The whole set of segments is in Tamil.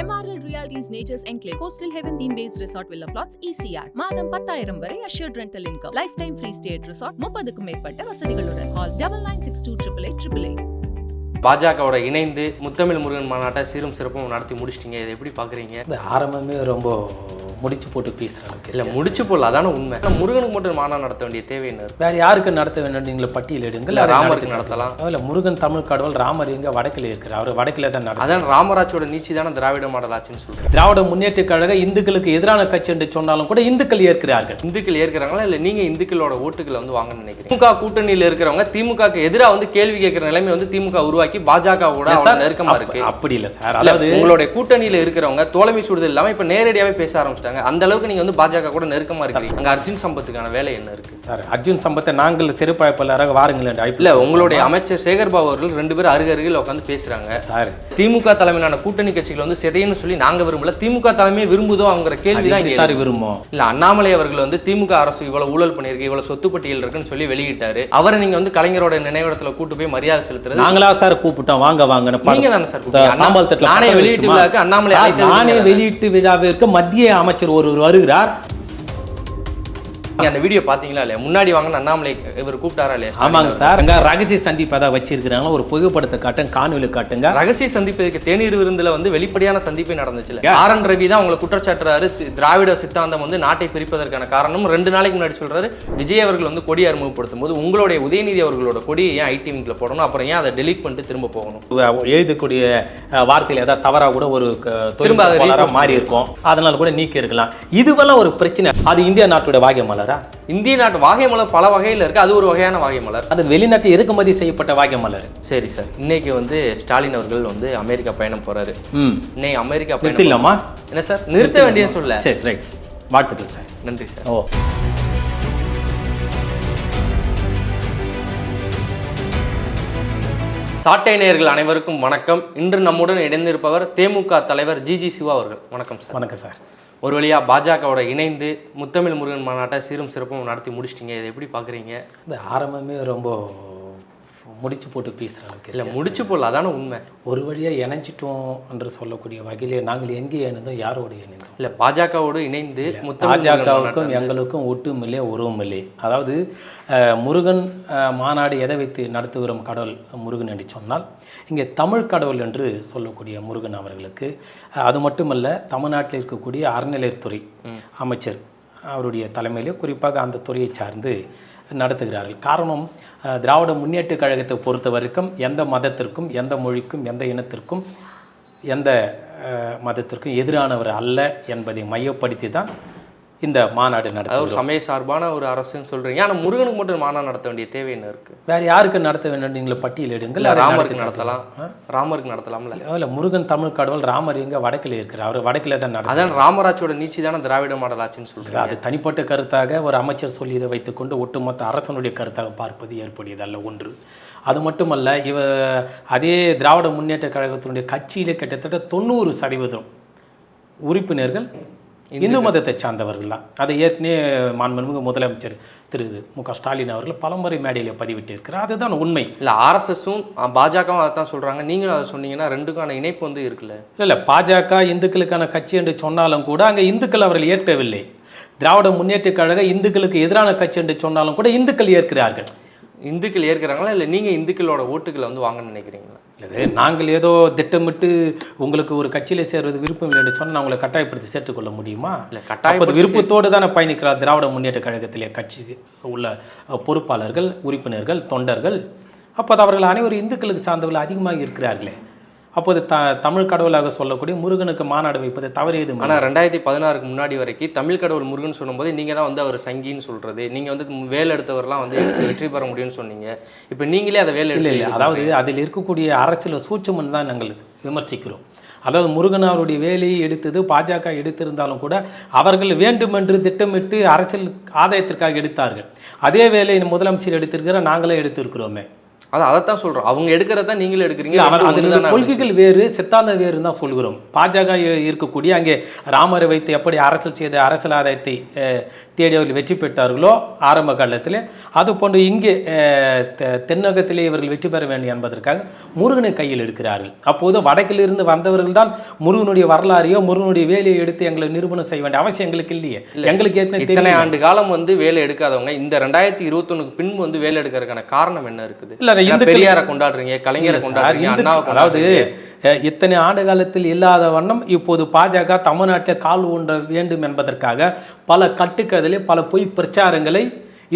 MRL Realty's Nature's Enclave Coastal Heaven theme based resort villa plots ECR மாதம் பத்தாயிரம் வரை assured rental income. Lifetime free stay at resort முப்பதுக்கும் மேற்பட்ட வசதிகளுடன் call double nine six two triple eight triple eight பாஜகவோட இணைந்து முத்தமிழ் முருகன் மாநாட்டை சீரும் சிறப்பும் நடத்தி முடிச்சிட்டீங்க. இதை எப்படி பார்க்குறீங்க இந்த ஆரம்பமே ரொம்ப முடிச்சு போட்டு பேசுகிறாங்க இல்லை முடிச்சு போடல அதான உண்மை. முருகனுக்கு மட்டும் மாநாடு நடத்த வேண்டிய தேவை என்ன வேற யாருக்கு நடத்த வேண்டும் நீங்களே பட்டியலிடுங்கள் இல்ல, ராமருக்கு. நடத்தலாம். இல்ல முருகன் தமிழ் கடவுள் ராமர் எங்க வடக்கில் இருக்கிறார். அவர் வடக்கில் தான் நடத்தும் அதான் ராமராஜோட நீச்சி தானே திராவிட மாடல் ஆச்சுன்னு சொல்றேன் திராவிட முன்னேற்ற கழக இந்துக்களுக்கு எதிரான கட்சி என்று சொன்னாலும் கூட இந்துக்கள் ஏற்கிறார்கள். இந்துக்கள் ஏற்கிறாங்களா? இல்லை நீங்க இந்துக்களோட ஓட்டுகளை வந்து வாங்க நினைக்கிறீங்க? திமுக கூட்டணியில் இருக்கிறவங்க திமுகக்கு எதிராக வந்து கேள்வி கேட்கிற நிலைமை வந்து திமுக உருவாக்கி பாஜகவோட அவ்வளவு நெருக்கமா அப்ப- இருக்கு. அப்படி இல்லை சார். அதாவது உங்களுடைய கூட்டணியில இருக்கிறவங்க தோழமை சுடுதல் இல்லாம இப்ப நேரடியாவே பேச ஆரம்பிச்சிட்டாங்க அந்த அளவுக்கு நீங்க வந்து பாஜக கூட நெருக்கமா இருக்கிறீங்க. அங்க அர்ஜுன் சம்பத்துக்கான வேலை என்ன இருக்கு? சார் அர்ஜுன் சம்பத்தை நாங்கள் சிறுபாய்ப்பாளராக வாருங்கள் இல்ல உங்களுடைய அமைச்சர் சேகர் பாபு அவர்கள் ரெண்டு பேரும் அருக அருகில் உட்காந்து பேசுறாங்க. சார். திமுக தலைமையிலான கூட்டணி கட்சிகள் வந்து சிதைன்னு சொல்லி நாங்க விரும்பல. திமுக தலைமையே விரும்புதோ அவங்க கேள்வி தான் சார் விரும்பும்? இல்ல அண்ணாமலை அவர்கள் வந்து திமுக அரசு இவ்வளவு ஊழல் பண்ணியிருக்கு இவ்வளவு சொத்து பட்டியல் இருக்குன்னு சொல்லி வெளியிட்டாரு. அவரை நீங்க வந்து கலைஞரோட நினைவிடத்துல கூட்டு போய் மரியாதை செலுத்துறது? நாங்களா சார் கூப்பிட்டோம் வாங்க வாங்கன்னு நீங்க தானே சார் கூப்பிட்டீங்க? அண்ணா- தாம்பால் தட்டுல நானே வெளியீட்டு வச்சுமா? விழாக்கு அண்ணாமலை நானே? வெளியீட்டு விழாவிற்கு மத்திய அமைச்சர் ஒருவர் வருகிறார். நீங்க அந்த வீடியோ பாத்தீங்களா இல்லையா? முன்னாடி வாங்கன்னு அண்ணாமலை இவர் கூப்பிட்டாரா இல்லையா ஆமாங்க சார். அங்க ரகசிய சந்திப்பு ஏதாவது வச்சிருக்கிறாங்க ஒரு புகைப்படத்தை காட்டுங்க காணொலி காட்டுங்க. ரகசிய சந்திப்புக்கு தேநீர் விருந்துல வந்து வெளிப்படையான சந்திப்பே நடந்துச்சுல ஆர் என் ரவி தான் உங்களை குற்றச்சாட்டுறாரு. திராவிட சித்தாந்தம் வந்து நாட்டை பிரிப்பதற்கான காரணம். ரெண்டு நாளைக்கு முன்னாடி சொல்றாரு விஜய் அவர்கள் வந்து கொடி அறிமுகப்படுத்தும் போது உங்களுடைய உதயநிதி அவர்களோட கொடியை ஏன் ஐடி விங்ல போடணும்? அப்புறம் ஏன் அதை டெலீட் பண்ணிட்டு திரும்ப போகணும்? எழுதக்கூடிய வார்த்தையில ஏதாவது தவறா கூட ஒரு திரும்ப மாறி இருக்கும். அதனால கூட நீக்கி இருக்கலாம் இதுவெல்லாம் ஒரு பிரச்சனை. அது இந்திய நாட்டோட வாகிய மலரா இந்திய நாட்டு வாகை மலர் பல வகையில இருக்கு. அது ஒரு வகையான வாகை மலர் அது வெளிநாட்டு இறக்குமதி செய்யப்பட்ட வாகிய மலர் சரி சார். இன்னைக்கு வந்து ஸ்டாலின் அவர்கள் வந்து அமெரிக்கா பயணம் போறாரு. இன்னைக்கு அமெரிக்கா நிறுத்திடலாமா? என்ன சார்? நிறுத்த வேண்டிய சொல்ல. சரி ரைட் வாழ்த்துக்கள் சார். நன்றி சார். ஓ. சாட்டை நேயர்கள் அனைவருக்கும் வணக்கம். இன்று நம்முடன் இணைந்திருப்பவர் தேமுக தலைவர் ஜிஜி சிவா அவர்கள். வணக்கம் சார். வணக்கம் சார். ஒரு வழியாக பாஜகவோட இணைந்து முத்தமிழ் முருகன் மாநாட்டை சீரும் சிறப்பும் நடத்தி முடிச்சிட்டீங்க. இதை எப்படி பார்க்குறீங்க இந்த ஆரம்பமே ரொம்ப முடிச்சு போட்டு பேசுகிறாங்க இல்ல முடிச்சு போடல அதான உண்மை. ஒரு வழியா இணைஞ்சிட்டோம் என்று சொல்லக்கூடிய வகையிலே நாங்கள் எங்கே இணைந்தோம் யாரோடு இணைந்தோம்? இல்ல பாஜகவோடு இணைந்து முருகன் பாஜகவுக்கும் எங்களுக்கும் ஒட்டுமில்லை உறவுமில்லை அதாவது அஹ், முருகன் அஹ், மாநாடு எதை வைத்து நடத்துகிறோம் கடவுள் முருகன் என்று சொன்னால் இங்கே தமிழ் கடவுள் என்று சொல்லக்கூடிய முருகன் அவர்களுக்கு அது மட்டுமல்ல தமிழ்நாட்டில் இருக்கக்கூடிய அறநிலையத்துறை அமைச்சர் அவருடைய தலைமையிலே குறிப்பாக அந்த துறையை சார்ந்து நடத்துகிறார்கள். காரணம் திராவிட முன்னேற்றக் கழகத்தை பொறுத்த வரைக்கும் எந்த மதத்திற்கும் எந்த மொழிக்கும் எந்த இனத்திற்கும் எந்த மதத்திற்கும் எதிரானவர் அல்ல என்பதை மையப்படுத்தி தான் இந்த மாநாடு நடத்துகிறோம் ஒரு சமய சார்பான ஒரு அரசுன்னு சொல்றீங்க. ஆனா முருகனுக்கு மட்டும் மாநாடு நடத்த வேண்டிய தேவை என்ன இருக்கு? வேற யாருக்கு நடத்த வேண்டும் நீங்களே பட்டியலிடுங்கள் ராமருக்கு நடத்தி நடத்தலாம். ராமருக்கு நடத்தலாம்ல? இல்லை முருகன் தமிழ் கடவுள் ராமர் எங்க வடக்கில் இருக்கிறார்? அவர் வடக்கில் தான் நடத்தும் அதான் ராமராஜோட நீச்சி தானே திராவிட மாடல் ஆச்சுன்னு சொல்றீங்க. அது தனிப்பட்ட கருத்தாக ஒரு அமைச்சர் சொல்லி இதை வைத்துக்கொண்டு ஒட்டுமொத்த அரசனுடைய கருத்தாக பார்ப்பது ஏற்புடையது அல்ல ஒன்று. அது மட்டுமல்ல இவ அதே திராவிட முன்னேற்ற கழகத்தினுடைய கட்சியிலே கிட்டத்தட்ட தொண்ணூறு சதவீதம் உறுப்பினர்கள் இந்து மதத்தை சார்ந்தவர்கள் தான். அதை ஏற்கனவே மாண்புமிகு முதலமைச்சர் திரு மு க ஸ்டாலின் அவர்கள் பலமுறை மேடையில் பதிவிட்டிருக்கிறார். அதுதான் உண்மை. இல்ல ஆர்எஸ்எஸும் பாஜகவும் அதான் சொல்றாங்க. நீங்களும் அதை சொன்னீங்கன்னா ரெண்டுக்கான இணைப்பு வந்து இருக்குல்ல? இல்லை இல்லை பாஜக இந்துக்களுக்கான கட்சி என்று சொன்னாலும் கூட அங்கே இந்துக்கள் அவர்கள் ஏற்கவில்லை. திராவிட முன்னேற்றக் கழக இந்துக்களுக்கு எதிரான கட்சி என்று சொன்னாலும் கூட இந்துக்கள் ஏற்கிறார்கள். இந்துக்கள் ஏற்கிறாங்களா? இல்ல நீங்க இந்துக்களோட ஓட்டுகளை வந்து வாங்க நினைக்கிறீங்களா? இல்லை நாங்கள் ஏதோ திட்டமிட்டு உங்களுக்கு ஒரு கட்சியில் சேர்வது விருப்பம் இல்லை என்று சொன்னால் உங்களை கட்டாயப்படுத்தி சேர்த்துக்கொள்ள முடியுமா? இல்ல கட்டாயம் விருப்பத்தோடு தானே பயணிக்கிறார் திராவிட முன்னேற்ற கழகத்திலே கட்சி உள்ள பொறுப்பாளர்கள் உறுப்பினர்கள் தொண்டர்கள். அப்போது அவர்கள் அனைவரும் இந்துக்களுக்கு சார்ந்தவர்கள் அதிகமாக இருக்கிறார்களே. அப்போது த தமிழ் கடவுளாக சொல்லக்கூடிய முருகனுக்கு மாநாடு வைப்பது தவறு எதுவும் ஆனா ரெண்டாயிரத்தி பதினாறுக்கு முன்னாடி வரைக்கும் தமிழ் கடவுள் முருகன் சொல்லும்போது நீங்க தான் வந்து அவர் சங்கின்னு சொல்றது. நீங்க வந்து வேல் எடுத்தவர்லாம் வந்து வெற்றி பெற முடியும்னு சொன்னீங்க. இப்போ நீங்களே அதை வேல் இல்லை இல்லை. அதாவது அதில் இருக்கக்கூடிய அரசியல் சூட்சமன் தான் நாங்கள் விமர்சிக்கிறோம். அதாவது முருகன் அவருடைய வேலையை எடுத்தது பாஜக எடுத்திருந்தாலும் கூட அவர்கள் வேண்டுமென்று திட்டமிட்டு அரசியல் ஆதாயத்திற்காக எடுத்தார்கள். அதே வேலையை முதலமைச்சர் எடுத்திருக்கிற நாங்களே எடுத்திருக்கிறோமே. அதான் அதைத்தான் சொல்றோம். அவங்க எடுக்கிறத நீங்களும் எடுக்கிறீங்க. ஒண்ணுதானே கொள்கைகள் வேறு சித்தாந்த வேறு தான் சொல்கிறோம். பாஜக இருக்கக்கூடிய அங்கே ராமரை வைத்து எப்படி அரசியல் செய்த அரசியல் ஆதாயத்தை தேடி அவர்கள் வெற்றி பெற்றார்களோ ஆரம்ப காலத்தில். அது போன்று இங்கே தென்னகத்திலே இவர்கள் வெற்றி பெற வேண்டும் என்பதற்காக முருகனை கையில் எடுக்கிறார்கள். அப்போது வடக்கிலிருந்து வந்தவர்கள் தான் முருகனுடைய வரலாறையோ முருகனுடைய வேலையை எடுத்து எங்களை நிரூபணம் செய்ய வேண்டிய அவசியம் எங்களுக்கு இல்லையே. எங்களுக்கு ஏற்கனவே இத்தனை ஆண்டு காலம் வந்து வேலை எடுக்காதவங்க இந்த ரெண்டாயிரத்தி இருபத்தொன்னுக்கு பின்பு வந்து வேலை எடுக்கிறதுக்கான காரணம் என்ன இருக்குது? இல்ல, இந்துக்கள் பெரியாரை கொண்டாடுறீங்க கலைஞரை கொண்டாடுறீங்க இந்து- அதாவது இத்தனை ஆண்டு காலத்தில் இல்லாத வண்ணம் இப்போது பாஜக தமிழ்நாட்டில் கால் ஊன்ற வேண்டும் என்பதற்காக பல கட்டுக்கதலை பல பொய் பிரச்சாரங்களை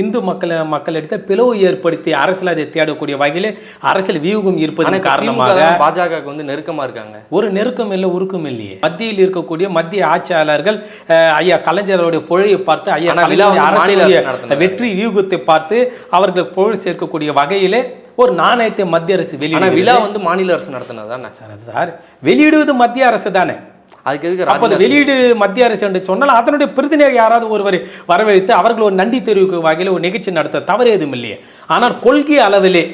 இந்து மக்கள் மக்களிடத்தை பிளவு ஏற்படுத்தி அரசியல் அதை தேடக்கூடிய வகையில் அரசியல் வியூகம் இருப்பதன் காரணமாக பாஜகவுக்கு வந்து நெருக்கமா இருக்காங்க. ஒரு நெருக்கம் இல்லை உருக்கம் இல்லையே. மத்தியில் இருக்கக்கூடிய மத்திய ஆட்சியாளர்கள் ஐயா கலைஞருடைய புழையை பார்த்து ஐயா நடத்தினாங்க. வெற்றி வியூகத்தை பார்த்து அவர்கள் புகழ் சேர்க்கக்கூடிய வகையிலே ஒரு நாணயத்தை மத்திய அரசு வெளியிட விழா வந்து மாநில அரசு நடத்தினது தானே? சார் சார் வெளியிடுவது மத்திய அரசு தானே? அதுக்கு எதுக்கு அப்போ வெளியீடு மத்திய அரசு என்று சொன்னால் அதனுடைய பிரதிநிதியாக யாராவது ஒருவரை வரவழைத்து அவர்கள் ஒரு நன்றி தெரிவிக்கும் வகையில் ஒரு நிகழ்ச்சி நடத்த தவறு எதுவும் இல்லையே. ஆனால் கொள்கை அளவிலே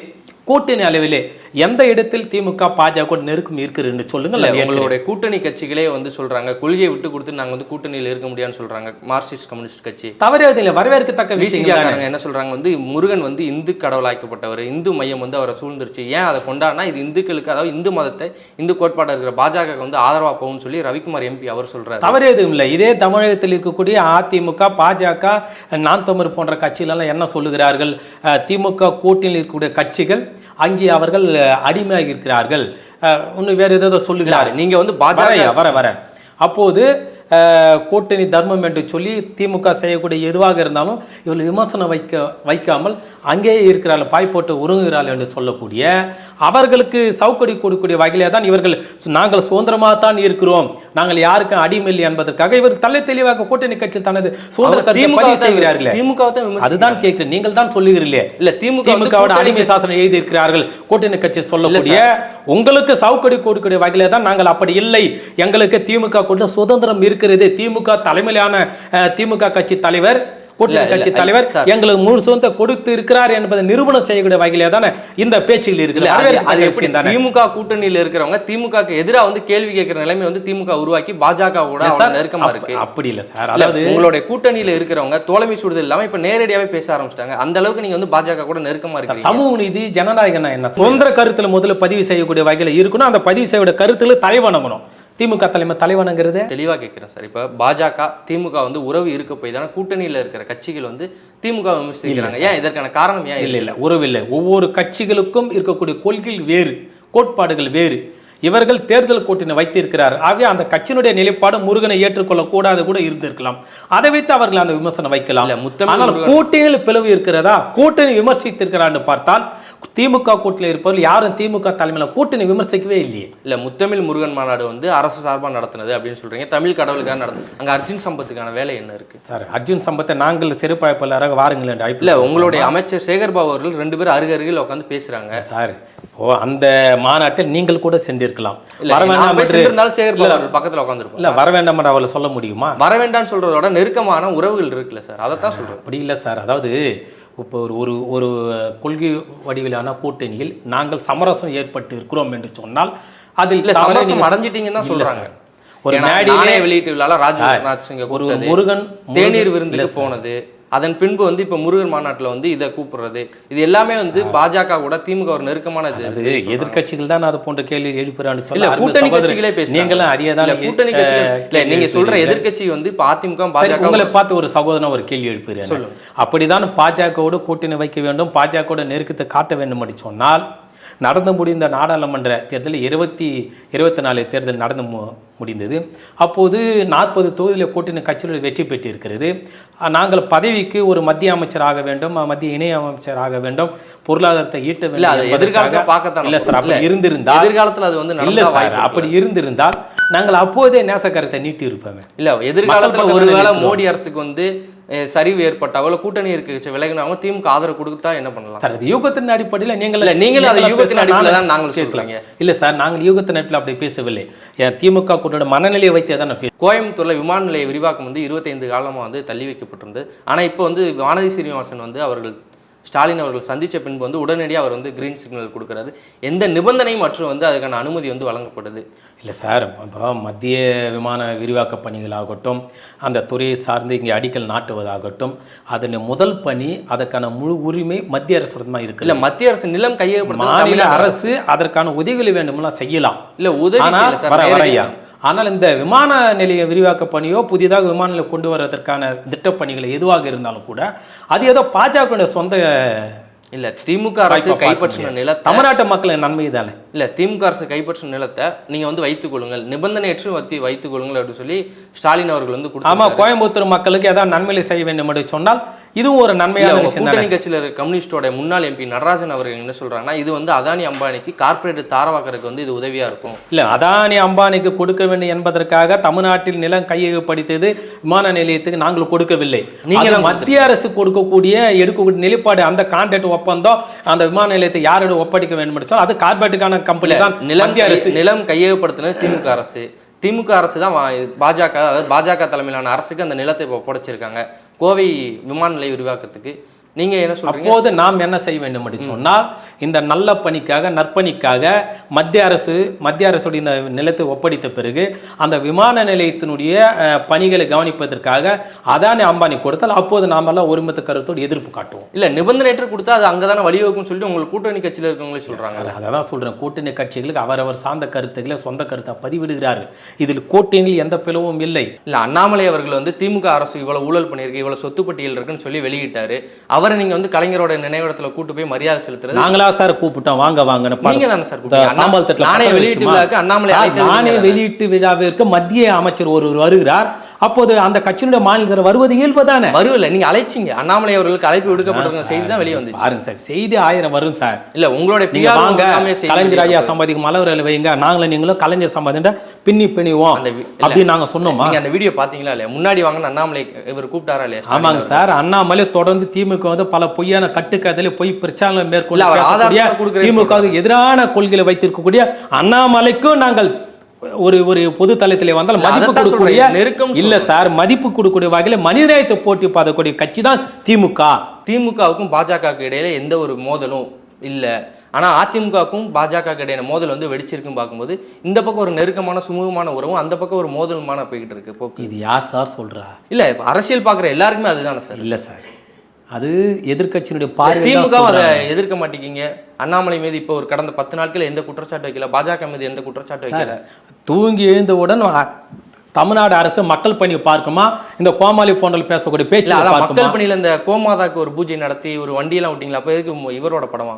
கூட்டணி அளவிலே எந்த இடத்தில் திமுக பாஜக நெருக்கம் இருக்கிறது என்று சொல்லுங்கள். உங்களுடைய கூட்டணி கட்சிகளே வந்து சொல்றாங்க கொள்கையை விட்டு கொடுத்து நாங்க வந்து கூட்டணியில் இருக்க முடியாதுன்னு சொல்றாங்க மார்க்சிஸ்ட் கம்யூனிஸ்ட் கட்சி. தவறு இல்லை வரவேற்கத்தக்க. விசிகாரங்க என்ன சொல்றாங்க வந்து முருகன் வந்து இந்து கடவுளாக்கப்பட்டவர் இந்து மையம் வந்து அவரை சூழ்ந்துருச்சு. ஏன் அதை கொண்டாடினா இது இந்துக்களுக்கு அதாவது இந்து மதத்தை இந்து கோட்பாடு இருக்கிற பாஜக வந்து ஆதரவா போகும்னு சொல்லி ரவிக்குமார் எம்பி அவர் சொல்றாரு. தவறு எதுவும் இல்லை. இதே தமிழகத்தில் இருக்கக்கூடிய அதிமுக பாஜக நாம் தமிழ் போன்ற கட்சிகளெல்லாம் என்ன சொல்லுகிறார்கள்? திமுக கூட்டணியில் இருக்கக்கூடிய கட்சிகள் அங்கே அவர்கள் அடிமையாகி இருக்கிறார்கள். இன்னும் வேறு ஏதோ சொல்லுகிறார்கள் நீங்க வந்து பாஜக வர வர. அப்போது கூட்டணி தர்மம் என்று சொல்லி திமுக செய்யக்கூடிய எதுவாக இருந்தாலும் இவர்கள் விமர்சனம் வைக்க வைக்காமல் அங்கேயே இருக்கிறார்கள் பாய் போட்டு உறங்குகிறார்கள் என்று சொல்லக்கூடிய அவர்களுக்கு சவுக்கடி கொடுக்கக்கூடிய வகையிலே தான் இவர்கள் நாங்கள் சுதந்திரமாக தான் இருக்கிறோம். நாங்கள் யாருக்கும் அடிமையில்லை என்பதற்காக இவர் தலை தெளிவாக கூட்டணி கட்சியில் தனது சுதந்திர திமுக செய்கிறார்களே. திமுக. அதுதான் கேட்கிறேன். நீங்கள் தான் சொல்லுகிறீர்களே. இல்ல திமுக திமுகவோட அடிமை சாசனம் எழுதி இருக்கிறார்கள் கூட்டணி கட்சி சொல்லக்கூடிய உங்களுக்கு சவுக்கடி கொடுக்கக்கூடிய வகையில தான் நாங்கள் அப்படி இல்லை. எங்களுக்கு திமுக கூட சுதந்திரம் இருக்கிறது. திமுக தலைமையிலான திமுக கட்சி தலைவர் கூட்டணி கட்சி தலைவர். எங்களுக்கு முழு சுதந்திரம் கொடுத்து இருக்கிறார் என்பதை நிரூபணம் செய்யக்கூடிய வகையில தானே இந்த பேச்சுகள் இருக்குது திமுக கூட்டணியில இருக்கிறவங்க திமுகக்கு எதிரா வந்து கேள்வி கேட்கிற நிலைமை வந்து திமுக உருவாக்கி பாஜக சார், நெருக்கமா இருக்கு. அப்படி இல்லை சார். அதாவது உங்களுடைய கூட்டணியில இருக்கிறவங்க தோழமை சுடுதல் இல்லாம இப்ப நேரடியாவே பேச ஆரம்பிச்சிட்டாங்க. அந்த அளவுக்கு நீங்க வந்து பாஜக கூட நெருக்கமா இருக்கீங்க சமூக நீதி ஜனநாயகம் என்ன சுதந்திர கருத்துல முதல்ல பதிவு செய்யக்கூடிய வகையில இருக்கணும். அந்த பதிவு செய்யக்கூடிய கருத்துல தலைவணங்கணும். திமுக தலைமை தலைவணங்கிறது தெளிவா கேட்கிறேன் சார். இப்ப பாஜக திமுக வந்து உறவு இருக்க போய் தானே கூட்டணியில இருக்கிற கட்சிகள் வந்து திமுக விமர்சிக்கிறாங்க. ஏன்? இதற்கான காரணம் ஏன் இல்லை இல்லை உறவில்லை ஒவ்வொரு கட்சிகளுக்கும் இருக்கக்கூடிய கொள்கைகள் வேறு கோட்பாடுகள் வேறு. இவர்கள் தேர்தல் கூட்டணி வைத்திருக்கிறார். ஆகவே அந்த கட்சியினுடைய நிலைப்பாடு முருகனை ஏற்றுக்கொள்ளக்கூடாது கூட இருந்திருக்கலாம். அதை வைத்து அவர்கள் அந்த விமர்சனம் வைக்கலாம். ஆனால் கூட்டணியில் பிளவு இருக்கிறதா? கூட்டணி விமர்சித்திருக்கிறான்னு பார்த்தால் திமுக கூட்டணியில் இருப்பவர்கள் யாரும் திமுக தலைமையில் கூட்டணி விமர்சிக்கவே இல்லையே. இல்ல முத்தமிழ் முருகன் மாநாடு வந்து அரசு சார்பா நடத்துனது அப்படின்னு சொல்றீங்க. தமிழ் கடவுளுக்காக நடத்து அங்க அர்ஜுன் சம்பத்துக்கான வேலை என்ன இருக்கு? சார் அர்ஜுன் சம்பத்தை நாங்கள் சிறப்பாய்ப்பாளராக வாருங்கள் என்று இல்ல உங்களுடைய அமைச்சர் சேகர்பாபு அவர்கள் ரெண்டு பேரும் அருகு அருகில் உட்காந்து பேசுறாங்க சார் ஓ அந்த மாநாட்டில் நீங்கள் கூட சென்றிருக்கலாம். வர வேண்டாம் பக்கத்துல உட்காந்துருப்போம் இல்ல வர வேண்டாம் அவளை சொல்ல முடியுமா? வர வேண்டாம்னு சொல்றதோட நெருக்கமான உறவுகள் இருக்குல்ல சார் அதைத்தான் சொல்றேன். அப்படி இல்லை சார். அதாவது இப்போ ஒரு ஒரு ஒரு கொள்கை வடிவிலான கூட்டணியில் நாங்கள் சமரசம் ஏற்பட்டு இருக்கிறோம் என்று சொன்னால் அதில் இல்ல சமரசம் அடைஞ்சிட்டீங்கன்னு தான் சார். ஒரு மேடையிலே வெளியீட்டு விழால ராஜ்நாத் சிங்க ஒரு முருகன் தேநீர் விருந்துக்கு போனது. அதன் பின்பு வந்து இப்ப முருகன் மாநாட்டுல வந்து இதை கூப்பிடுறது. இது எல்லாமே வந்து பாஜக கூட திமுக ஒரு நெருக்கமான இது. அது எதிர்க்கட்சிகள் தான் அது போன்ற கேள்வி எழுப்புறான்னு இல்ல கூட்டணி கட்சிகளே பேசுறாங்க. நீங்களும் அறியதான் கூட்டணி கட்சிகள் இல்ல நீங்க சொல்ற எதிர்க்கட்சி வந்து இப்ப அதிமுக பாஜக உங்களை பார்த்து ஒரு சகோதரன் ஒரு கேள்வி எழுப்புகிறேன் அப்படிதான் பாஜகவோடு கூட்டணி வைக்க வேண்டும் பாஜகவோட நெருக்கத்தை காட்ட வேண்டும் என்று சொன்னால் நடந்து முடிந்த நாடாளுமன்ற தேர்தலில் இருபத்தி இருபத்தி நாலு தேர்தல் நடந்து முடிந்தது. அப்போது நாற்பது தொகுதியில் கூட்டணி கட்சிகள் வெற்றி பெற்றிருக்கிறது. நாங்கள் பதவிக்கு ஒரு மத்திய அமைச்சராக வேண்டும் அஹ், மத்திய இணை அமைச்சராக வேண்டும் பொருளாதாரத்தை ஈட்ட வேண்டும் பார்க்கத்தான் இல்ல சார் அப்படி இருந்திருந்தால் எதிர்காலத்துல அது வந்து இல்ல சார் அப்படி இருந்திருந்தால் நாங்கள் அப்போதே நேசக்கரத்தை நீட்டி இருப்போமே இல்ல எதிர்காலத்துல ஒருவேளை மோடி அரசுக்கு வந்து சரிவு ஏற்பட்டாவோ கூட்டணி இருக்க விலகினாங்க திமுக ஆதரவு கொடுத்தா என்ன பண்ணலாம் சார் அது யூகத்தின் அடிப்படையில் நீங்கள் இல்ல, நீங்களும் அதை யூகத்தின் அடிப்படையில் தான் நாங்களும் கேட்கலாம். சொல்றீங்க. இல்ல சார் நாங்கள் யூகத்தின் அடிப்படையில் அப்படி பேசவில்லை திமுக கூட்டோட மனநிலையை வைத்தே தான் கோயம்புத்தூர்ல விமான நிலைய விரிவாக்கம் வந்து இருபத்தைந்து காலமா வந்து தள்ளி வைக்கப்பட்டிருந்தது ஆனா இப்போ வந்து வானதி சீனிவாசன் வந்து அவர்கள் ஸ்டாலின் அவர்கள் சந்திச்ச பின்பு வந்து உடனடியாக அவர் வந்து கிரீன் சிக்னல் கொடுக்குறாரு. எந்த நிபந்தனையும் மற்றும் வந்து அதுக்கான அனுமதி வந்து வழங்கப்படுது இல்லை சார் இப்போ மத்திய விமான விரிவாக்க பணிகளாகட்டும் அந்த துறையை சார்ந்து இங்கே அடிக்கல் நாட்டுவதாகட்டும் அதன் முதல் பணி அதற்கான முழு உரிமை மத்திய அரசு தான் இல்ல இருக்கு மத்திய அரசு நிலம் கையகப்படுத்த மாநில அரசு அதற்கான உதவிகளை வேண்டுமெல்லாம் செய்யலாம். இல்ல உதவி ஆனால் இந்த விமான நிலைய விரிவாக்க பணியோ புதிதாக விமான நிலையம் கொண்டு வருவதற்கான திட்டப்பணிகள் எதுவாக இருந்தாலும் கூட அது ஏதோ பாஜக சொந்த இல்ல திமுக அரசு கைப்பற்றின. நிலத்தை தமிழ்நாட்டு மக்களின் நன்மை தானே? இல்ல திமுக அரசு கைப்பற்றின நிலத்தை நீங்க வந்து வைத்துக் கொள்ளுங்கள். நிபந்தனையற்று வத்தி வைத்துக் கொள்ளுங்கள் அப்படின்னு சொல்லி ஸ்டாலின் அவர்கள் வந்து ஆமா கொடுத்தாங்க கோயம்புத்தூர் மக்களுக்கு ஏதாவது நன்மைகளை செய்ய வேண்டும் என்று சொன்னால் இதுவும் ஒரு நன்மையான விஷயம் கூட்டணி கட்சியில இருக்க கம்யூனிஸ்டோட முன்னாள் எம்பி நடராஜன் அவர்கள் என்ன சொல்றாங்கன்னா இது வந்து அதானி அம்பானிக்கு கார்ப்பரேட் தாரவாக்கருக்கு வந்து இது உதவியா இருக்கும். இல்ல அதானி அம்பானிக்கு கொடுக்க வேண்டும் என்பதற்காக தமிழ்நாட்டில் நிலம் கையகப்படுத்தியது விமான நிலையத்துக்கு நாங்கள் கொடுக்கவில்லை. நீங்க அது தான் மத்திய அரசு கொடுக்கக்கூடிய எடுக்கக்கூடிய நிலைப்பாடு அந்த கான்ட்ராக்ட் ஒப்பந்தம் அந்த விமான நிலையத்தை யாரோட ஒப்படைக்க வேண்டும் அது கார்பரேட்டுக்கான கம்பெனி தான். நிலம் அரசு நிலம் கையகப்படுத்தினது திமுக அரசு. திமுக அரசு தான் பாஜக அதாவது பாஜக தலைமையிலான அரசுக்கு அந்த நிலத்தை இப்போ ஒப்படைச்சிருக்காங்க கோவை விமான நிலைய விரிவாக்கத்துக்கு நீங்க என்ன சொல்றீங்க? அப்போது நாம் என்ன செய்ய வேண்டும் என்று சொன்னால் இந்த நல்ல பணிக்காக நற்பணிக்காக மத்திய அரசு மத்திய அரசுடைய இந்த நிலத்தை ஒப்படைத்த பிறகு அந்த விமான நிலையத்தினுடைய பணிகளை கவனிப்பதற்காக அதானி அம்பானி கொடுத்தால் அப்போது நாமெல்லாம் ஒருமித்த கருத்தோடு எதிர்ப்பு காட்டுவோம். இல்ல நிபந்தனையற்ற கொடுத்தா அது அங்கதானே வழிவகுக்கும்னு சொல்லிட்டு உங்களுக்கு கூட்டணி கட்சியில இருக்கவங்களே சொல்றாங்க. அதை தான் சொல்கிறேன் கூட்டணி கட்சிகளுக்கு அவரவர் சார்ந்த கருத்துக்களை சொந்த கருத்தை பதிவிடுகிறார்கள் இதில் கூட்டணியில் எந்த பிளவும் இல்லை. இல்ல அண்ணாமலை அவர்கள் வந்து திமுக அரசு இவ்வளவு ஊழல் பண்ணியிருக்கு இவ்வளவு சொத்து பட்டியல் இருக்குன்னு சொல்லி வெளியிட்டாரு. அவரை நீங்க வந்து கலைஞரோட நினைவிடத்துல கூட்டு போய் மரியாதை செலுத்துறது நாங்களா சார் கூப்பிட்டோம் வாங்க வாங்கன்னு நீங்க தானே சார் வெளியீட்டு? விழாக்கு அண்ணாமலை நீங்க தானே? வெளியீட்டு விழாவிற்கு மத்திய அமைச்சர் ஒருவர் வருகிறார் அப்போது அந்த கட்சியினுடைய மாநில வருவது இயல்பு தானே வருவல நீங்க அழைச்சிங்க. அண்ணாமலை அவர்களுக்கு அழைப்பு விடுக்கப்பட்டிருந்த செய்தி தான் வெளியே வந்துச்சு. பாருங்க சார். செய்தி ஆயிரம் வரும் சார். இல்ல உங்களுடைய நீங்க PR வாங்க. கலைஞர் ஐயா வெளியிடப்பட்டது. சம்பாதிக்கு மலவரையில் வைங்க. நாங்களும் நீங்களும் கலைஞர் சம்பாதின்ற பின்னி பிணிவோம். அப்படின்னு நாங்க சொன்னோமா? அந்த வீடியோ பாத்தீங்களா இல்லையா? முன்னாடி வாங்க அண்ணாமலை இவர் கூப்பிட்டாரா இல்லையா? ஆமாங்க? சார். அண்ணாமலை தொடர்ந்து திமுக வந்து பல பொய்யான கட்டுக்கதையில பொய் ஆதாரத்தை கொடுக்கிறேன்னு திமுக எதிரான கொள்கைகளை வைத்திருக்கக்கூடிய அண்ணாமலைக்கும் நாங்கள் ஒரு ஒரு பொது தளத்திலே வந்தால் மதிப்பு கொடுக்கக்கூடிய. நெருக்கம் இல்ல சார் மதிப்பு கொடுக்கக்கூடிய வகையில மனிதநேயத்தை போட்டி பாதக்கூடிய கட்சி தான் திமுக. திமுகவுக்கும் பாஜகவுக்கு இடையில எந்த ஒரு மோதலும் இல்ல. ஆனா அதிமுகவுக்கும் பாஜக இடையில மோதல் வந்து வெடிச்சிருக்குன்னு பார்க்கும்போது இந்த பக்கம் ஒரு நெருக்கமான சுமூகமான உறவும் அந்த பக்கம் ஒரு மோதலுமான போய்கிட்டு இருக்கு போக்கு. இது யார் சார் சொல்றா? இல்ல அரசியல் பாக்குற எல்லாருக்குமே அதுதானே சார்? இல்ல சார். அது எதிர்க்கட்சியினுடைய பார்வை திமுகவும் அதை எதிர்க்க மாட்டேங்கிங்க. அண்ணாமலை மீது இப்போ ஒரு கடந்த பத்து நாட்கள் எந்த குற்றச்சாட்டு வைக்கல? பாஜக மீது எந்த குற்றச்சாட்டு வைக்கல? தூங்கி எழுந்தவுடன் தமிழ்நாடு அரசு மக்கள் பணி பார்க்குமா? இந்த கோமாளி போன்றல் பேசக்கூடிய பேச்சு மக்கள் பணியில இந்த கோமாதாக்கு ஒரு பூஜை நடத்தி ஒரு வண்டியெல்லாம் விட்டீங்களா? அப்ப எதுக்கு இவரோட படமா?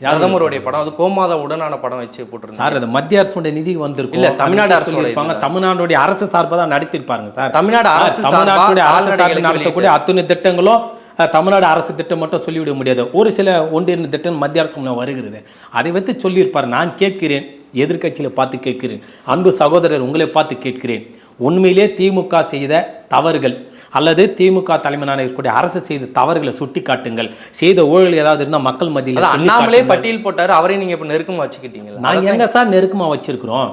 பிரதமருடைய படம்? அது கோமாதா உடனான படம் வச்சு போட்டிருந்தாங்க. சார் அது மத்திய அரசுடைய நிதி வந்திருக்கும். இல்ல, தமிழ்நாடு சொல்லியிருப்பாங்க. இதுதான். தமிழ்நாடுடைய அரசு சார்பாக தான் நடத்திருப்பாங்க சார். தமிழ்நாடு அரசு தமிழ்நாட்டுடைய அரசு நடத்தக்கூடிய அத்தனை திட்டங்களும் தமிழ்நாடு அரசு திட்டம் மட்டும் சொல்லிவிட முடியாது. ஒரு சில ஒன்றிய திட்டம் மத்திய அரசு வருகிறது. அதை வைத்து சொல்லியிருப்பார். நான் கேட்கிறேன். எதிர்க்கட்சியில் பார்த்து கேட்கிறேன். அன்பு சகோதரர் உங்களை பார்த்து கேட்கிறேன். உண்மையிலே திமுக செய்த தவறுகள் அல்லது திமுக தலைமையிலான இருக்கக்கூடிய அரசு செய்த தவறுகளை சுட்டி காட்டுங்கள் செய்த ஊழல் ஏதாவது இருந்தால் மக்கள் மத்தியில் அண்ணாமலே. பட்டியல் போட்டாரு. அவரையும் நீங்க இப்ப நெருக்கமா வச்சுக்கிட்டீங்களா? நாங்கள் எங்க சார் நெருக்கமாக வச்சிருக்கிறோம்?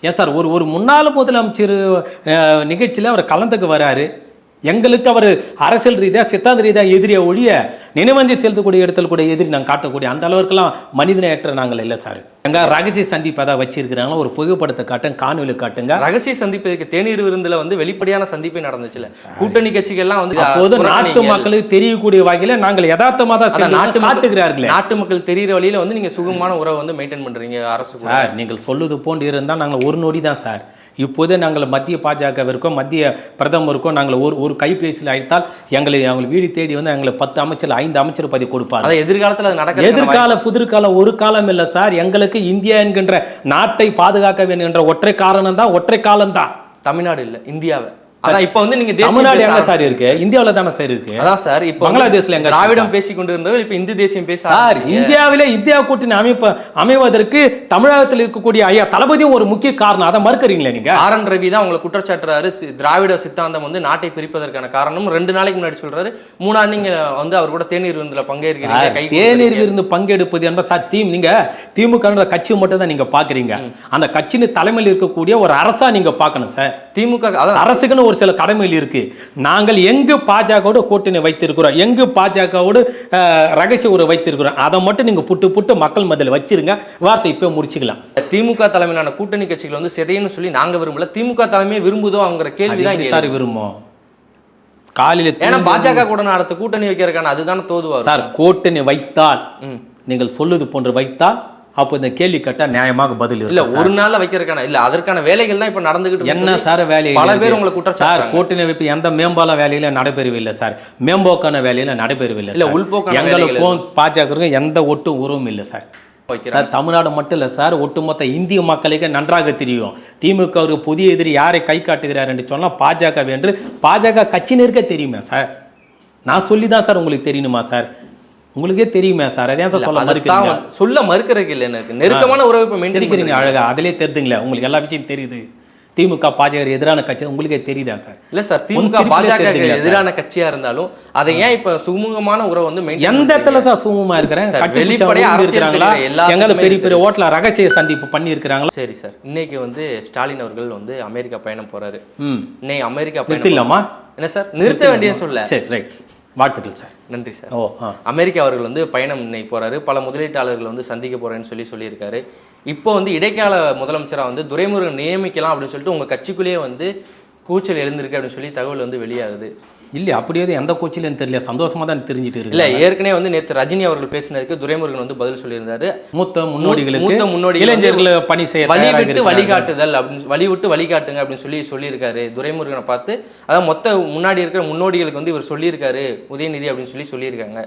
ஏன் சார் ஒரு ஒரு முன்னாள் முதலமைச்சர் நிகழ்ச்சியில் அவர் கலந்துக்கு வராரு. எங்களுக்கு அவர் அரசியல் ரீதியாக சித்தாந்த ரீதியாக எதிரியை ஒழிய நினைவஞ்சல் செலுத்தக்கூடிய இடத்துல கூட எதிரி நாங்கள் காட்டக்கூடிய அந்த அளவுக்குலாம் மனிதனையற்ற நாங்கள் இல்லை சார். எங்க ரகசிய சந்திப்பு ஏதாவது வச்சிருக்கிறாங்களோ? ஒரு புகைப்படத்தை காட்டுங்க காணொலி காட்டுங்க. ரகசிய சந்திப்புக்கு தேநீர் விருந்துல வந்து வெளிப்படையான சந்திப்பே நடந்துச்சுல கூட்டணி கட்சிகள்லாம் வந்து அப்போது நாட்டு. மக்களுக்கு தெரியக்கூடிய வகையில் நாங்கள் யதார்த்தமாக தான் அதான். நாட்டு காட்டுகிறார்களே. நாட்டு மக்கள் தெரியிற வழியில வந்து நீங்க சுகமான உறவை வந்து மெயின்டைன் பண்றீங்க அரசு சார் நீங்கள் சொல்லுது போன்று இருந்தால் நாங்கள் ஒரு நொடி தான் சார். இப்போதே நாங்கள் மத்திய பாஜகவிற்கோ மத்திய பிரதமருக்கோ நாங்கள் ஒரு ஒரு கைபேசியில் அழைத்தால் எங்களை அவங்க வீடு தேடி வந்து எங்களை பத்து அமைச்சர் ஐந்து அமைச்சர் பதவி கொடுப்பார் அதான் எதிர்காலத்துல அது நடக்கிறது எதிர்கால புதிர்காலம் ஒரு காலம் இல்லை சார். எங்களுக்கு இந்தியா என்கின்ற நாட்டை பாதுகாக்க வேண்டும் என்ற ஒற்றை காரணம் தான் ஒற்றை காலம் தான் தமிழ்நாடு இல்லை இந்தியாவை. அதான் இப்ப வந்து நீங்க தமிழ்நாடு எங்க சார் இருக்கு? இந்தியாவில் தானே சார் இருக்கு? அதான் சார் இப்போ பங்களாதேஷ்ல எங்க திராவிடம் பேசி கொண்டு இருந்தவர் இப்ப இந்தி தேசியம் பேச சார். இந்தியாவிலே இந்தியா கூட்டணி அமைப்பு அமைவதற்கு தமிழகத்தில் இருக்கக்கூடிய ஐயா தளபதியும் ஒரு முக்கிய காரணம். அதை மறுக்கிறீங்களே நீங்க? ஆர் என் ரவி தான் உங்களை குற்றச்சாட்டுறாரு. திராவிட சித்தாந்தம் வந்து நாட்டை பிரிப்பதற்கான காரணம். ரெண்டு நாளைக்கு முன்னாடி சொல்றாரு. மூணாவது நீங்க வந்து அவர் கூட தேநீர் விருந்துல பங்கேற்கிறீங்க தேநீர். விருந்து பங்கெடுப்பது என்பது சார் தீம். நீங்க திமுக கட்சி மட்டும் தான் நீங்க பாக்குறீங்க அந்த கட்சியின் தலைமையில் இருக்கக்கூடிய ஒரு அரசா நீங்க பார்க்கணும் சார். திமுக அரசுக்குன்னு ஒரு சில கடமைகள் இருக்கு. நாங்கள் எங்கு பாஜகவோடு கூட்டணி வைத்திருக்கிறோம் எங்கு பாஜகவோடு ரகசிய உறவு வைத்திருக்கிறோம் அதை மட்டும் நீங்க புட்டு புட்டு மக்கள் மத்தியில் வச்சிருங்க. வார்த்தை இப்போ முடிச்சுக்கலாம். திமுக தலைமையிலான கூட்டணி கட்சிகள் வந்து சிதையன்னு சொல்லி நாங்க விரும்பல. திமுக தலைமையே விரும்புதோங்கிற அது கேள்விதான் எப்படி இங்க சார் விரும்பும்? காலையில ஏன்னா பாஜக கூட அடுத்த கூட்டணி வைக்கிறதுக்கான அதுதானே தோதுவாரு. சார் கூட்டணி வைத்தால். நீங்கள் சொல்லுது போன்று வைத்தால் அப்போ இந்த கேள்வி கேட்டா நியாயமாக பதில் இல்ல ஒரு நாள்ல வைக்கிறதுக்கான இல்ல அதற்கான வேலைகள் தான் இப்ப நடந்துகிட்டு என்ன சார் வேலையில் பல பேர்? உங்களை குற்றம் சார். கூட்டணி வைப்பு எந்த மேம்பால வேலையில நடைபெறவில்லை சார் மேம்போக்கான வேலையில நடைபெறவில்லை இல்ல, சார். உள்போக்கான எங்களுக்கும் பாஜகவுக்கும் எந்த ஒட்டு உறவும் இல்லை சார். சார் தமிழ்நாடு மட்டும் இல்லை சார் ஒட்டுமொத்த இந்திய மக்களுக்கு நன்றாக தெரியும் திமுக ஒரு புதிய எதிரி யாரை கை காட்டுகிறார் என்று சொன்னால் பாஜக என்று பாஜக கட்சியினருக்கே தெரியுமே சார் நான் சொல்லி தான் சார் உங்களுக்கு தெரியணுமா சார் உங்களுக்கே தெரியுமே சார். அதே சார் சொல்ல மறுக்கிறீங்க. சொல்ல மறுக்கிறதுக்கு இல்ல எனக்கு. நெருக்கமான உறவு இப்ப மெயின்டைன் அழகா. அதிலே தெரிதுங்களே உங்களுக்கு எல்லா விஷயம் தெரியுது. திமுக பாஜக எதிரான கட்சி உங்களுக்கே தெரியுதா சார்? இல்ல சார் திமுக பாஜக? எதிரான கட்சியா இருந்தாலும் அதை ஏன் இப்ப சுமூகமான உறவு வந்து எந்த? இடத்துல சார் சுமூகமா இருக்கிறேன்? வெளிப்படையா இருக்கிறாங்களா? எங்களை பெரிய பெரிய ஓட்டல ரகசிய சந்திப்பு பண்ணி இருக்கிறாங்களா சரி சார் இன்னைக்கு வந்து ஸ்டாலின் அவர்கள் வந்து அமெரிக்கா பயணம் போறாரு. இன்னைக்கு அமெரிக்கா பயணம் நிறுத்திடலாமா? என்ன சார் நிறுத்த வேண்டிய சொல்ல. சரி ரைட் வாழ்த்துக்கள் சார். நன்றி சார். ஓ அமெரிக்கா அவர்கள் வந்து பயணம் இன்னைக்கு போறாரு. பல முதலீட்டாளர்கள் வந்து சந்திக்க போறேன்னு சொல்லி சொல்லியிருக்காரு. இப்போ வந்து இடைக்கால முதலமைச்சரா வந்து துரைமுருகன் நியமிக்கலாம் அப்படின்னு சொல்லிட்டு உங்க கட்சிக்குள்ளேயே வந்து கூச்சல் எழுந்திருக்கு அப்படின்னு சொல்லி தகவல் வந்து வெளியாகுது. இல்ல அப்படியே எந்த கோச்சிலும் தெரியல. சந்தோஷமா தான் தெரிஞ்சிட்டு இல்ல இருக்கு ஏற்கனவே வந்து நேத்து ரஜினி அவர்கள் பேசினதுக்கு துரைமுருகன் வந்து பதில் சொல்லியிருந்தாரு. மூத்த முன்னோடிகளுக்கு மூத்த முன்னோடிகள் இளைஞர்கள் பணி செய்ய வழி தயாராக விட்டு இருக்கிறார்கள். வழிகாட்டுதல் அப்படின்னு வழி விட்டு வழிகாட்டுங்க அப்படின்னு சொல்லி சொல்லியிருக்காரு துரைமுருகனை பார்த்து. அதான் மொத்த முன்னாடி இருக்கிற முன்னோடிகளுக்கு வந்து இவர் சொல்லியிருக்காரு உதயநிதி அப்படின்னு சொல்லி சொல்லியிருக்காங்க.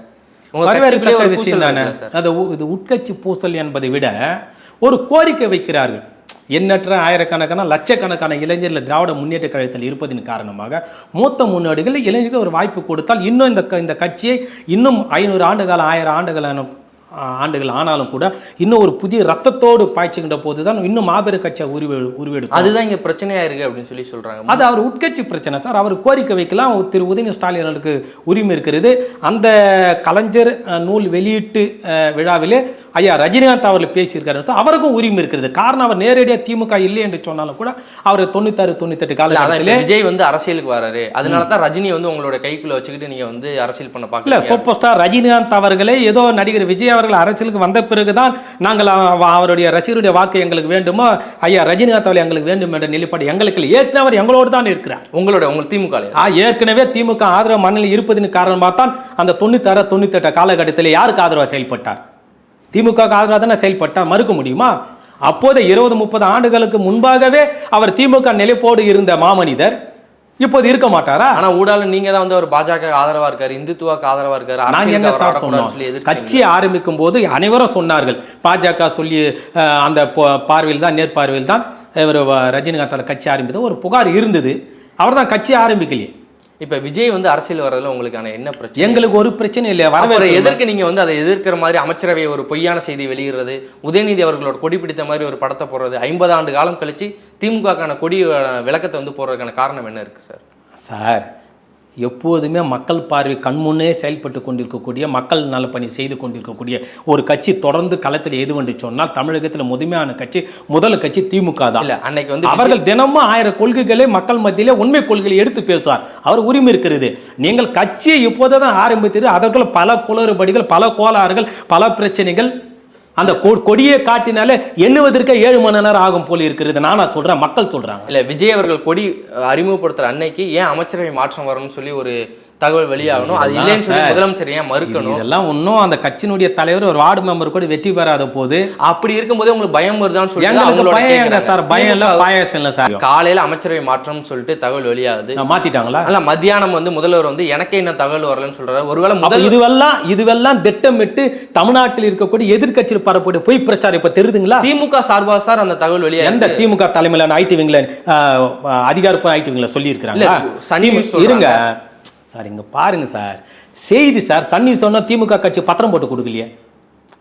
வரவேற்கத்தக்க விஷயம் கூச்சல் தானே அது இது உட்கட்சி பூசல் என்பதை விட ஒரு கோரிக்கை வைக்கிறார்கள். எண்ணற்ற ஆயிரக்கணக்கான லட்சக்கணக்கான இளைஞர்கள் திராவிட முன்னேற்ற கழகத்தில் இருப்பதின் காரணமாக மூத்த முன்னோடிகள் இளைஞர்கள் ஒரு வாய்ப்பு கொடுத்தால் இன்னும் இந்த க- இந்த கட்சியை இன்னும் ஐநூறு ஆண்டுகால ஆயிரம் ஆண்டுகளான ஆண்டுகள் ஆனாலும் கூட இன்னும் ஒரு புதிய ரத்தத்தோடு பாய்ச்சுகின்ற போது தான் இன்னும் மாபெரும் கட்சியை உருவே உருவெடுக்கும். அதுதான் இங்க பிரச்சனையா இருக்கு அப்படின்னு சொல்லி சொல்றாங்க. அது அவர் உட்கட்சி பிரச்சனை சார். அவர் கோரிக்கை வைக்கலாம். திரு உதயநிதி ஸ்டாலின் அவர்களுக்கு உரிமை இருக்கிறது. அந்த கலைஞர் நூல் வெளியீட்டு விழாவிலே ஐயா ரஜினிகாந்த் அவர்கள் பேசியிருக்காரு. அவருக்கும் உரிமை இருக்கிறது. காரணம் அவர் நேரடியாக திமுக இல்லை என்று சொன்னாலும் கூட அவர் தொண்ணூத்தாறு தொண்ணூத்தெட்டு இப்ப விஜய் வந்து அரசியலுக்கு வராரு. அதனால தான் ரஜினி வந்து உங்களோட கைக்குள்ள வச்சுக்கிட்டு நீங்க வந்து அரசியல் பண்ண பாக்கல சூப்பர் ஸ்டார் ரஜினிகாந்த் அவர்களே ஏதோ நடிகர் விஜய் அவர்கள் அரசியலுக்கு வந்த பிறகுதான் நாங்கள் அவ- அவருடைய ரசிகருடைய வாக்கு எங்களுக்கு வேண்டுமோ? ஐயா ரஜினிகாந்த் அவர்கள் எங்களுக்கு வேண்டும் என்ற நிலைப்பாடு எங்களுக்கு. ஏற்கனவே அவர் எங்களோடு தான் இருக்கிறார். உங்களோட உங்க திமுக ஏற்கனவே திமுக ஆதரவு மண்ணில் இருப்பதன் காரணமாக தான் அந்த தொண்ணூத்தாறு தொண்ணூத்தெட்டு காலகட்டத்தில் யாருக்கு ஆதரவாக செயல்பட்டார்? திமுக ஆதரவாக தானே செயல்பட்டார் மறுக்க முடியுமா? அப்போது இருபது முப்பது ஆண்டுகளுக்கு முன்பாகவே அவர் திமுக நிலைப்போடு இருந்த மாமனிதர் இப்போது இருக்க மாட்டாரா? ஆனா ஊடால நீங்க தான் வந்து அவர் பாஜக ஆதரவா இருக்காரு இந்துத்துவாக்கு ஆதரவா இருக்காரு நாங்க எங்க சார் சொன்னோம். கட்சி ஆரம்பிக்கும் போது அனைவரும் சொன்னார்கள். பாஜக சொல்லி அந்த பார்வையில் தான் நேர்பார்வையில் தான் இவர் ரஜினிகாந்தால் கட்சி ஆரம்பித்தது. ஒரு புகார் இருந்தது. அவர் தான் கட்சி ஆரம்பிக்கலையே. இப்ப விஜய் வந்து அரசியல் வர்றதுல உங்களுக்கான என்ன பிரச்சனை? எங்களுக்கு ஒரு பிரச்சனை இல்லை வரவேற்கிறோம். எதற்கு நீங்க வந்து அதை எதிர்க்கிற மாதிரி அமைச்சரவை ஒரு பொய்யான செய்தி வெளியிடுறது? உதயநிதி அவர்களோட கொடி பிடித்த மாதிரி ஒரு படத்தை போடுறது? ஐம்பது ஆண்டு காலம் கழிச்சு திமுகக்கான கொடி விளக்கத்தை வந்து போடுறதுக்கான காரணம் என்ன இருக்கு சார்? சார் எப்போதுமே மக்கள் பார்வை கண்முன்னே செயல்பட்டு கொண்டிருக்கக்கூடிய மக்கள் நலப்பணி செய்து கொண்டிருக்கக்கூடிய ஒரு கட்சி தொடர்ந்து களத்தில் எது என்று சொன்னால் தமிழகத்தில் முதன்மையான கட்சி முதல் கட்சி திமுக தான். இல்ல அன்னைக்கு வந்து அவர்கள் தினமும் ஆயிரம் கொள்கைகளை மக்கள் மத்தியிலே உண்மை கொள்கைகளை எடுத்து பேசுவார். அவர் உரிமை இருக்கிறது. நீங்கள் கட்சியை இப்போது தான் ஆரம்பித்தது. அதற்குள்ள பல குளறுபடிகள் பல கோளாறுகள் பல பிரச்சனைகள் அந்த கொ- கொடியை காட்டினாலே எண்ணுவதற்கு ஏழு மணி நேரம் ஆகும் போல இருக்கிறது. நானா சொல்றேன் மக்கள் சொல்றாங்க. இல்ல விஜய் அவர்கள் கொடி அறிமுகப்படுத்துற அன்னைக்கு ஏன் அமைச்சரவை மாற்றம் வரும்னு சொல்லி ஒரு தகவல் வெளியாகணும். அது இல்லைன்னு சொல்லி சார். முதலமைச்சர் ஏன் மறுக்கணும்? இதெல்லாம் இன்னும் அந்த கட்சியினுடைய தலைவர் ஒரு வார்டு மெம்பர் கூட வெற்றி பெறாத போது அப்படி இருக்கும்போதே உங்களுக்கு பயம் வருதான்னு சொல்லி. சார்? பயம் இல்ல பாயாசம் இல்ல சார். காலையில அமைச்சரவை மாற்றம்னு சொல்லிட்டு தகவல் வெளியாகுது. மாத்திட்டாங்களா? அல்ல மத்தியானம் வந்து முதல்வர் வந்து எனக்கே என்ன தகவல் வரலன்னு சொல்றாரு. ஒருவேளை இதுவெல்லாம் இதுவெல்லாம் திட்டமிட்டு தமிழ்நாட்டில் இருக்கக்கூடிய எதிர்க்கட்சியில் பரப்பக்கூடிய பொய் பிரச்சாரம் இப்ப தெரியுதுங்களா? திமுக சார்பா சார் அந்த தகவல் வெளியாக எந்த திமுக தலைமையிலான ஐடி விங்ல அதிகாரப்பூர்வ ஐடி விங்ல சொல்லி இல்ல, சன் நியூஸ் சொல்றாங்க. இருங்க. சார் இங்கே பாருங்கள் சார். செய்தி சார் சன் நியூஸ் திமுக கட்சி பத்திரம் போட்டு கொடுக்கலையே.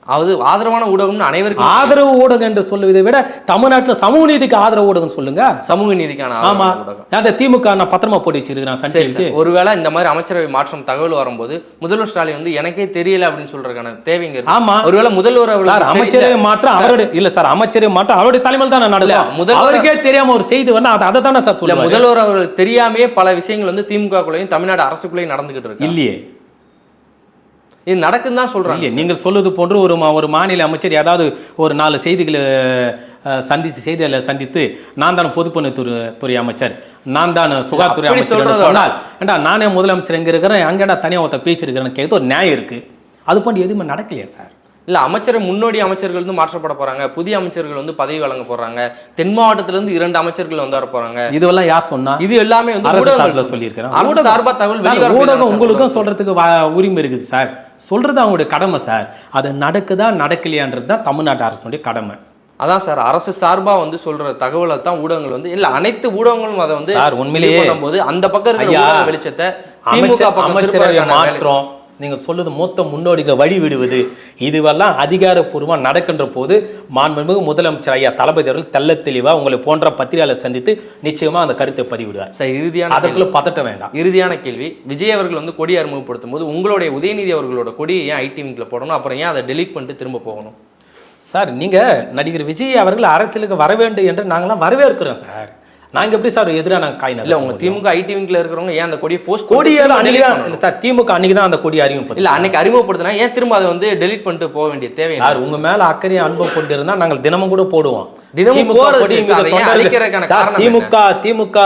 அது ஆதரவான ஊடகம்னு அனைவருக்கும் ஆதரவு ஊடகம் என்று சொல்லுவதை விட தமிழ்நாட்டில் சமூக நீதிக்கு ஆதரவு ஊடகம் சொல்லுங்க. சமூக நீதிக்கான ஆமா. அந்த திமுக நான் பத்திரமா போட்டு வச்சிருக்கிறேன் ஒருவேளை இந்த மாதிரி அமைச்சரவை மாற்றம் தகவல் வரும்போது முதல்வர் ஸ்டாலின் வந்து எனக்கே தெரியல அப்படின்னு சொல்றதுக்கான தேவைங்க ஆமா. ஒருவேளை முதல்வர் சார் அமைச்சரவை. மாற்றம் அவருடைய இல்ல சார் அமைச்சரவை மாற்றம் அவருடைய தலைமையில் தான் நடக்கும். முதல்வர் அவருக்கே தெரியாம ஒரு செய்தி வந்து அதை அதை தானே சார் முதல்வர் அவர்கள் தெரியாமே பல விஷயங்கள் வந்து திமுக குள்ளையும் தமிழ்நாடு அரசுக்குள்ளேயும் நடந்துகிட்டு இருக்கு. இல்லையே. இது நடக்குன்னு தான் சொல்றாங்க இல்லையே நீங்கள் சொல்வது போன்று ஒரு ஒரு மாநில அமைச்சர் ஏதாவது ஒரு நாலு செய்திகளை சந்தித்து செய்திகளை சந்தித்து நான் தான் பொதுப்பணித்துறை துறை அமைச்சர் நான் தான் சுகாதாரத்துறை அமைச்சர் சொன்னால் ஏண்டா நானே முதலமைச்சர் எங்க இருக்கிறேன் அங்கேடா தனியாக ஒருத்த பேசியிருக்கிறேன்னு கேட்குறது ஒரு நியாயம் இருக்கு. அது போன்று எதுவுமே நடக்கலையே சார். இல்ல அமைச்சரை முன்னோடி அமைச்சர்கள் வந்து மாற்றப்பட போறாங்க புதிய அமைச்சர்கள் வந்து பதவி வழங்க போறாங்க தென் மாவட்டத்துல இருந்து இரண்டு அமைச்சர்கள் வந்து வர போறாங்க. இதுவெல்லாம் யார் சொன்னா? இது எல்லாமே வந்து அரசு சொல்லுது. சொல்லியிருக்கிறேன். அரசு ஊடகம் சார்பா தகவல் ஊடகம் உங்களுக்கும் சொல்றதுக்கு வ- உரிமை இருக்குது சார். சொல்றது அவங்களுடைய கடமை சார். அது நடக்குதா நடக்கலையான்றது தான் தமிழ்நாட்டு அரசுடைய கடமை. அதான் சார் அரசு சார்பா வந்து சொல்ற தகவலை தான் ஊடகங்கள் வந்து இல்ல அனைத்து ஊடகங்களும் அதை வந்து சார், உண்மையிலேயே- பண்ணும்போது அந்த பக்கம் வெளிச்சத்தை அமைச்சரவை மாற்றம் நீங்க சொல்லுது மூத்த முன்னோடிகளை வழி விடுவது இதுவெல்லாம் அதிகாரப்பூர்வமா நடக்கின்ற போது மாண்புமிகு முதலமைச்சர் ஐயா தளபதி அவர்கள் தெள்ள தெளிவா உங்களை போன்ற பத்திரிகையாளர் சந்தித்து நிச்சயமா அந்த கருத்தை பதிவிடுவார். சார் இறுதியான. அதற்குள்ள பதட்ட வேண்டாம். இறுதியான கேள்வி. விஜய் அவர்கள் வந்து கொடி அறிமுகப்படுத்தும் போது உங்களுடைய உதயநிதி அவர்களோட கொடியை ஏன் ஐடிவிங்கில் போடணும்? அப்புறம் ஏன் அதை டெலீட் பண்ணிட்டு திரும்ப போகணும்? சார் நீங்க நடிகர் விஜய் அவர்கள் அரசியலுக்கு வர வேண்டும் என்று நாங்களாம் வரவேற்கிறோம் சார். நாங்க எப்படி சார் எதிரான காய் இல்ல உங்க? திமுக ஐடிவிங்கில் இருக்கிறவங்க ஏன் அந்த கொடியை போஸ்ட் கொடியெல்லாம் அன்னைக்கு தான் இல்ல சார் திமுக அன்னைக்கு தான் அந்த கொடி அறிமுகம் இல்ல அன்னைக்கு அறிமுகப்படுத்தினா ஏன் திரும்ப அதை வந்து டெலீட் பண்ணிட்டு போக வேண்டிய தேவை? சார் உங்க மேல அக்கறை அன்பம் கொண்டிருந்தா நாங்கள் தினமும் கூட போடுவோம் தினமும் திமுக திமுக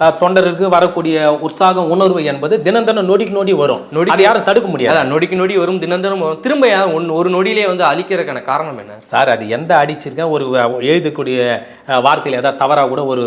தொண்டருக்கு வரக்கூடிய உற்சாகம் உணர்வு என்பது தினம் தினம் நொடிக்கு நொடி வரும். அதை யாரும் தடுக்க முடியாது. நொடிக்கு நொடி வரும் தினம் தினம் வரும். திரும்ப ஏன் ஒன் ஒரு நொடியிலே வந்து அழிக்கிறதுக்கான காரணம் என்ன? சார் அது எந்த அடிச்சிருக்கேன் ஒரு எழுதக்கூடிய வார்த்தையில ஏதாவது தவறா கூட ஒரு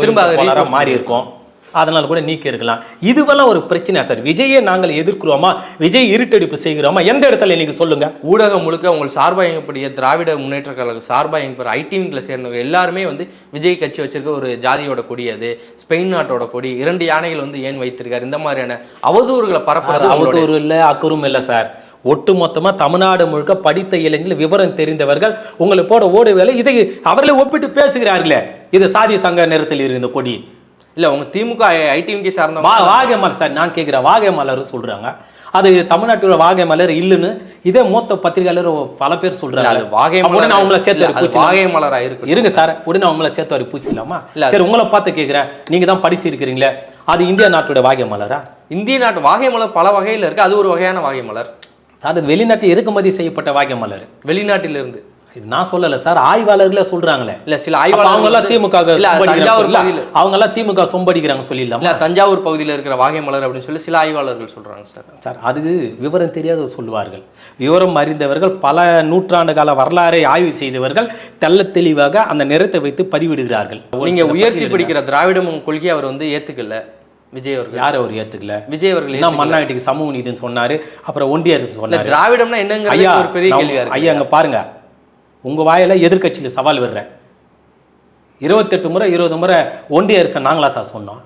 திரும்ப மாறி இருக்கும் அதனால கூட நீக்கி இருக்கலாம் இதுவெல்லாம் ஒரு பிரச்சனை சார்? விஜயை நாங்கள் எதிர்க்கிறோமா? விஜய் இருட்டடிப்பு செய்கிறோமா? எந்த இடத்துல நீங்க சொல்லுங்க. ஊடகம் முழுக்க உங்கள் சார்பாக இயங்கக்கூடிய திராவிட முன்னேற்ற கழகம் சார்பாக இயங்கப்படுற ஐடிவிங்கில் சேர்ந்தவங்க எல்லாருமே வந்து விஜய் கட்சி வச்சிருக்க ஒரு ஜாதியோட கொடி அது ஸ்பெயின் நாட்டோட கொடி இரண்டு யானைகள் வந்து ஏன் வைத்திருக்காரு? இந்த மாதிரியான அவதூறுகளை பரப்புறது அவதூறு இல்லை அக்குறும் இல்லை சார். ஒட்டு மொத்தமா தமிழ்நாடு முழுக்க படித்த இளைஞர்கள் விவரம் தெரிந்தவர்கள் உங்களை போட ஓட வேலை இதை அவர்களே ஒப்பிட்டு பேசுகிறார்களே. இது சாதி சங்க நேரத்தில் இருந்த கொடி. இல்ல உங்க திமுக ஐடிவிங்கை வா சார்ந்தவங்க வாகை மலர் சார் நான் கேட்குறேன் வாகை மலர் சொல்றாங்க. அது தமிழ்நாட்டோட வாகை மலர் இல்லைன்னு இதே மூத்த பத்திரிகையாளர் பல பேர் சொல்றாங்க. அப்ப உடனே அவங்கள சேர்த்து. வாகை மலரா இருக்கு இருங்க சார் உடனே அவங்கள சேர்த்து வரி பூசிடலாமா? சரி உங்களை பார்த்து கேட்குறேன் நீங்க தான் படிச்சிருக்கிறீங்களே. அது இந்திய நாட்டோட வாகை மலரா இந்திய நாட்டு வாகை மலர் பல வகையில இருக்கு. அது ஒரு வகையான வாகை மலர் அது வெளிநாட்டு இறக்குமதி செய்யப்பட்ட வாகை மலர் வெளிநாட்டிலிருந்து. இது நான் சொல்லல சார் ஆய்வாளர்களே சொல்றாங்களே. இல்ல சில அப்ப ஆய்வாளர்கள் அவங்க எல்லாம் திமுக தஞ்சாவூர் அவங்க எல்லாம் திமுக சொம்படிக்கிறாங்க சொல்லிடலாம்? இல்ல தஞ்சாவூர் பகுதியில் இருக்கிற வாகை மலர் அப்படின்னு சொல்லி சில ஆய்வாளர்கள் சொல்றாங்க சார். சார் அது விவரம் தெரியாத சொல்லுவார்கள். விவரம் அறிந்தவர்கள் பல நூற்றாண்டு கால வரலாறை ஆய்வு செய்தவர்கள் தெள்ள தெளிவாக அந்த நிறத்தை வைத்து பதிவிடுகிறார்கள். நீங்க உயர்த்தி பிடிக்கிற திராவிடம் கொள்கையை அவர் வந்து ஏத்துக்கல விஜய் அவர்கள். யார் அவர் ஏத்துக்கல? விஜய் அவர்கள் என்ன மண்ணாட்டிக்கு சமூக நீதினு சொன்னாரு அப்புறம் ஒன்றிய அரசு சொன்னாரு. திராவிடம்னா என்னங்கிறது ஐயா ஒரு பெரிய நான் கேள்வியா ஐயா அங்க பாருங்க. உங்க வாயில எதிர்க்கட்சியில சவால் விடுறேன் இருபத்தெட்டு முறை இருபது முறை ஒன்றிய அரசை நாங்களா சார் சொன்னோம்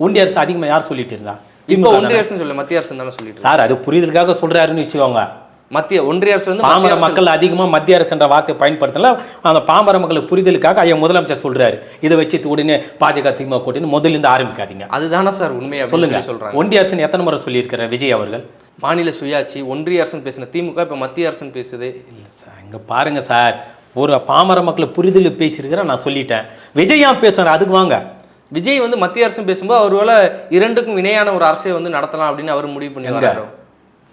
ஒன்றிய அரசு அதிகமா யார் சொல்லிட்டு இருந்தா இப்போ ஒன்றிய. அரசு சொல்ல மத்திய அரசு தானே சொல்லிட்டு இருக்கு. சார் அது புரிதலுக்காக சொல்றாருன்னு வச்சுக்கோங்க மத்திய ஒன்றிய அரசு வந்து பாமர மக்கள் அதிகமா மத்திய அரசு என்ற வார்த்தை பயன்படுத்தல. அந்த பாமர மக்களுக்கு புரிதலுக்காக ஐயா முதலமைச்சர் சொல்றாரு. இதை வச்சு உடனே பாஜக திமுக கூட்டணி முதல்ல இருந்து ஆரம்பிக்காதீங்க. அதுதானே சார் உண்மை அப்படின்னு சொல்லுங்க. சொல்லி சொல்றாங்க. ஒன்றிய அரசு எத்தனை முறை சொல்லியிருக்கிறார் விஜய் அவர்கள்? மாநில சுயாட்சி ஒன்றிய அரசுன்னு பேசின திமுக இப்ப மத்திய அரசுன்னு பேசுது. இல்ல சார் இங்க பாருங்க சார். ஒரு பாமர மக்களை புரிதல் பேசியிருக்கிறேன் நான் சொல்லிட்டேன். விஜய் பேசுறாரு? அதுக்கு வாங்க. விஜய் வந்து மத்திய அரசு பேசும்போது அவர் ஒருவேளை இரண்டுக்கும் இணையான ஒரு அரசை வந்து நடத்தலாம் அப்படின்னு அவர் முடிவு பண்ணி எங்க? வராரோ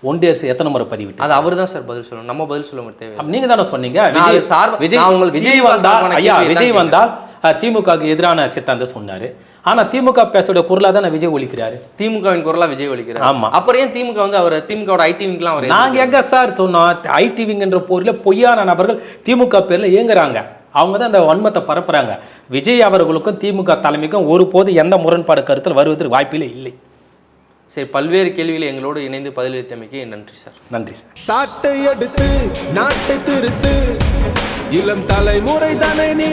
ஒன்றிய அரசு எத்தனை முறை பதிவிட்டு அது அவர் தான் சார் பதில் சொல்லணும். நம்ம பதில் சொல்ல தேவை நீங்க தானே சொன்னீங்க? விஜய் சார்பா- விஜய் உங்களுக்கு விஜய் வந்தால் ஐயா விஜய். வந்தால் திமுகவுக்கு எதிரான சித்தாந்தம் சொன்னாரு. ஆனா திமுக பேசுற குரலா தானே விஜய் ஒழிக்கிறாரு திமுகவின் குரலா விஜய் ஒழிக்கிறார் ஆமா. அப்புறம் ஏன் திமுக வந்து அவர் திமுகவோட ஐடி விங்லாம் அவர் நாங்க எங்க சார் சொன்னோம்? ஐடிவிங்கிற போரில் பொய்யான நபர்கள் திமுக பேர்ல இயங்குறாங்க. அவங்க தான் அந்த வன்மத்தை பரப்புறாங்க. விஜய் அவர்களுக்கும் திமுக தலைமைக்கும் ஒருபோது எந்த முரண்பாடு கருத்தில் வருவதற்கு வாய்ப்பில்லை இல்லை. சரி பல்வேறு கேள்விகளை எங்களோடு இணைந்து பதிலளித்தமைக்கு நன்றி சார். நன்றி சார். சாட்டை எடுத்து நாட்டை திருத்து இளம் தலைமுறை தானே நீ